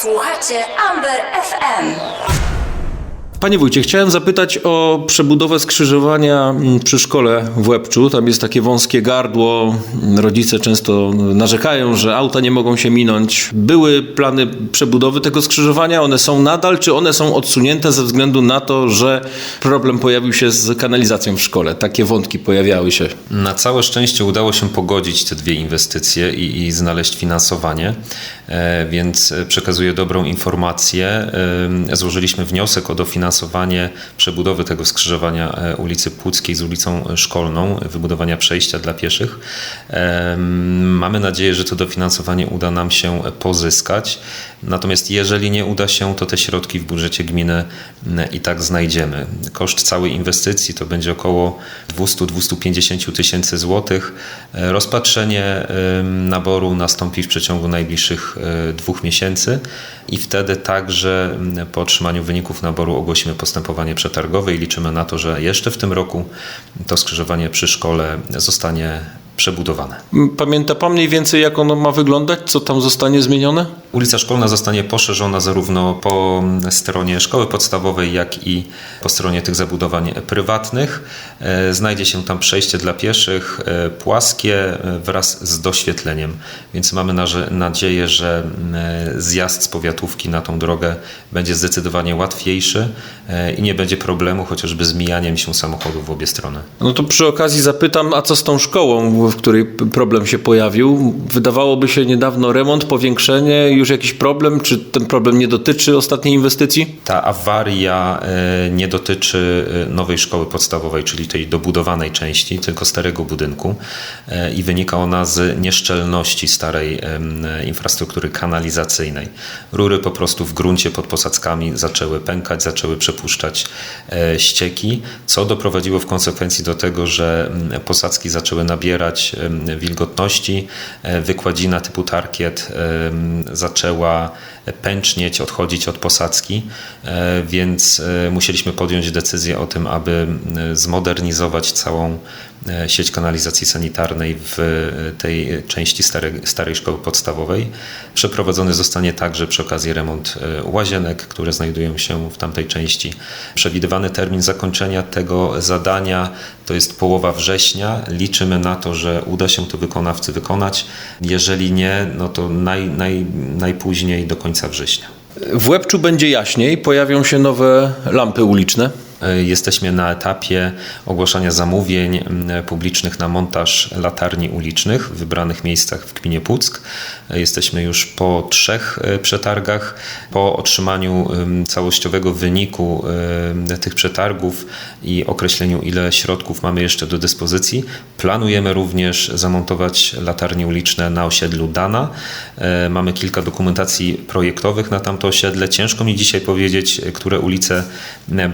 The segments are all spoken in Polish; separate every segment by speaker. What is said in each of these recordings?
Speaker 1: Słuchacie Amber FM.
Speaker 2: Panie wójcie, chciałem zapytać o przebudowę skrzyżowania mm, przy szkole w Łebczu. Tam jest takie wąskie gardło. Rodzice często narzekają, że auta nie mogą się minąć. Były plany przebudowy tego skrzyżowania. One są nadal, czy one są odsunięte ze względu na to, że problem pojawił się z kanalizacją w szkole? Takie wątki pojawiały się.
Speaker 3: Na całe szczęście udało się pogodzić te dwie inwestycje i, i znaleźć finansowanie, e, więc przekazuję dobrą informację. E, Złożyliśmy wniosek o dofinansowanie przebudowy tego skrzyżowania e, ulicy Płuckiej z ulicą Szkolną, wybudowania przejścia dla pieszych. Mamy nadzieję, że to dofinansowanie uda nam się pozyskać. Natomiast jeżeli nie uda się, to te środki w budżecie gminy i tak znajdziemy. Koszt całej inwestycji to będzie około 200-250 tysięcy złotych. E, Rozpatrzenie naboru nastąpi w przeciągu najbliższych e, dwóch miesięcy i wtedy także po otrzymaniu wyników naboru ogłosimy postępowanie przetargowe i liczymy na to, że jeszcze w tym roku to skrzyżowanie przy szkole zostanie przebudowane.
Speaker 2: Pamięta pan mniej więcej, jak ono ma wyglądać? Co tam zostanie zmienione?
Speaker 3: Ulica Szkolna zostanie poszerzona zarówno po stronie szkoły podstawowej, jak i po stronie tych zabudowań prywatnych. E, Znajdzie się tam przejście dla pieszych, e, płaskie e, wraz z doświetleniem, więc mamy nadzieję, że zjazd z powiatówki na tą drogę będzie zdecydowanie łatwiejszy i nie będzie problemu chociażby z mijaniem się samochodów w obie strony.
Speaker 2: No to przy okazji zapytam, a co z tą szkołą, w której problem się pojawił? Wydawałoby się niedawno remont, powiększenie, już jakiś problem? Czy ten problem nie dotyczy ostatniej inwestycji?
Speaker 3: Ta awaria e, nie dotyczy e, nowej szkoły podstawowej, czyli tej dobudowanej części, tylko starego budynku e, i wynika ona z nieszczelności starej infrastruktury kanalizacyjnej. Rury po prostu w gruncie pod posadzkami zaczęły pękać, zaczęły przepuszczać ścieki, co doprowadziło w konsekwencji do tego, że posadzki zaczęły nabierać wilgotności, e, wykładzina typu tarkiet zaczęła pęcznieć, odchodzić od posadzki, e, więc e, musieliśmy podjąć decyzję o tym, aby zmodernizować całą sieć kanalizacji sanitarnej w e, tej części starej, starej szkoły podstawowej. Przeprowadzony zostanie także przy okazji remont e, łazienek, które znajdują się w tamtej części. Przewidywany termin zakończenia tego zadania to jest połowa września. Liczymy na to, że uda się to wykonawcy wykonać. Jeżeli nie, no to naj, naj, najpóźniej do końca września.
Speaker 2: W Łebczu będzie jaśniej, pojawią się nowe lampy uliczne.
Speaker 3: E, Jesteśmy na etapie ogłaszania zamówień publicznych na montaż latarni ulicznych w wybranych miejscach w gminie Puck. E, Jesteśmy już po trzech e, przetargach. Po otrzymaniu całościowego wyniku tych przetargów i określeniu, ile środków mamy jeszcze do dyspozycji, planujemy również zamontować latarnie uliczne na osiedlu Dana. Mamy kilka dokumentacji projektowych na tamto osiedle. Ciężko mi dzisiaj powiedzieć, które ulice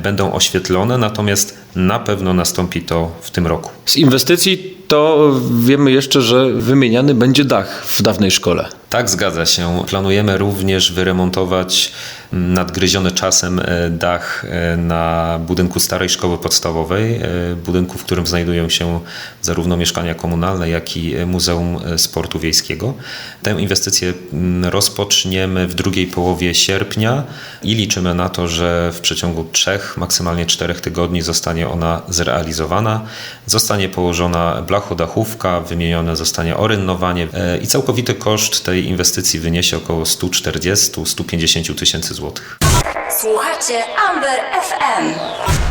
Speaker 3: będą oświetlone, natomiast na pewno nastąpi to w tym roku.
Speaker 2: Z inwestycji to wiemy jeszcze, że wymieniany będzie dach w dawnej szkole.
Speaker 3: Tak, zgadza się. Planujemy również wyremontować nadgryziony czasem e, dach e, na budynku starej szkoły podstawowej, e, budynku, w którym znajdują się zarówno mieszkania komunalne, jak i Muzeum Sportu Wiejskiego. Tę inwestycję mm, rozpoczniemy w drugiej połowie sierpnia i liczymy na to, że w przeciągu trzech, maksymalnie czterech tygodni zostanie ona zrealizowana. Zostanie położona blachodachówka, wymienione zostanie orynnowanie e, i całkowity koszt tej inwestycji wyniesie około 140-150 tysięcy złotych.
Speaker 1: Słuchacie Amber FM.